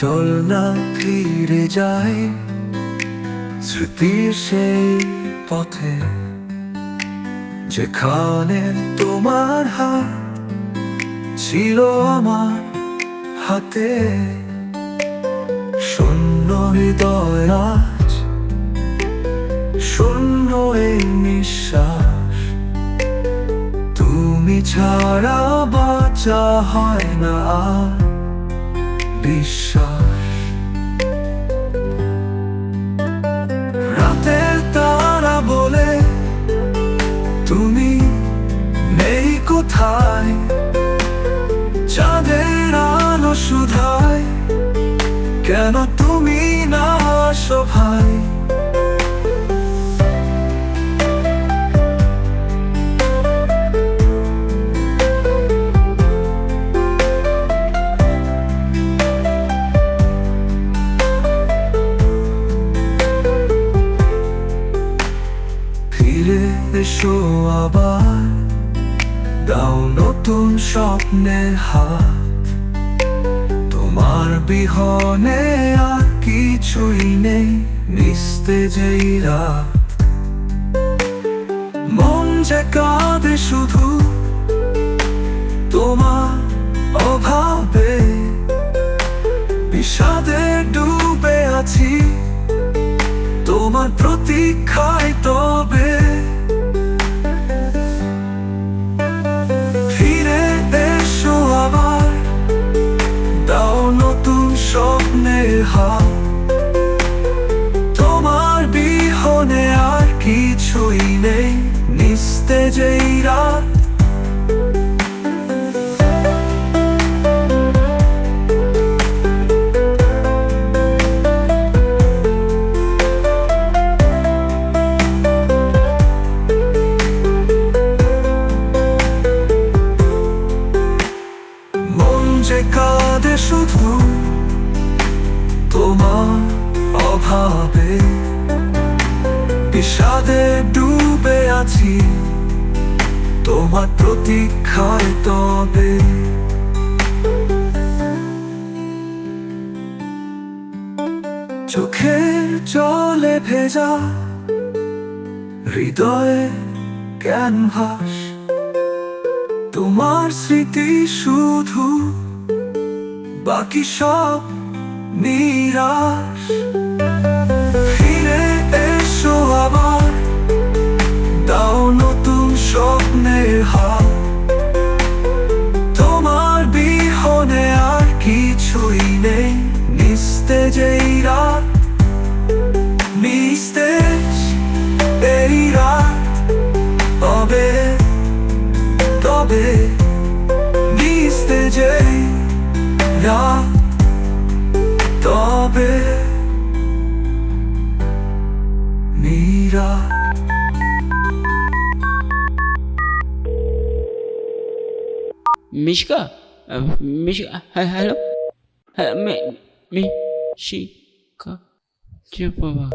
চল না ফিরে যাই স্মৃতির সেই পথে, যেখানে তোমার হাত ছিল আমার হাতে। শূন্য হৃদয় শূন্য এই নিঃশ্বাস। তুমি ছাড়া বাঁচা হয় না আর। বিশ্বাস। রাতের তারা বলে তুমি নেই কোথায়? চাঁদের আলো শুধায় কেন তুমি না আসো এসো আবার, দাও নতুন স্বপ্নের হাত। তোমার বিহনে আর কিছুই নেই নিস্তে যেই রাত। মন যে কাঁদে শুধু, তোমার অভাবে। বিষাদে ডুবে আছি, তোমার প্রতীক্ষায় তবে কিছুই নেই নিস্তেজেই রাত মন যে কাঁদে শুধু তোমার অভাবে বিষাদে ডুবে আছি। তোমার প্রতীক্ষায় তবে। চোখের জলে ভেজা হৃদয়ে ক্যানভাস। তোমার স্মৃতি শুধু বাকি সব নিরাশ। তবে নিস্তেজে রাত তবে নীরা মিশকা? মিশকা? হ্যাঁ হ্যালো? হ্যাঁ মিশিকা। যে বাবা।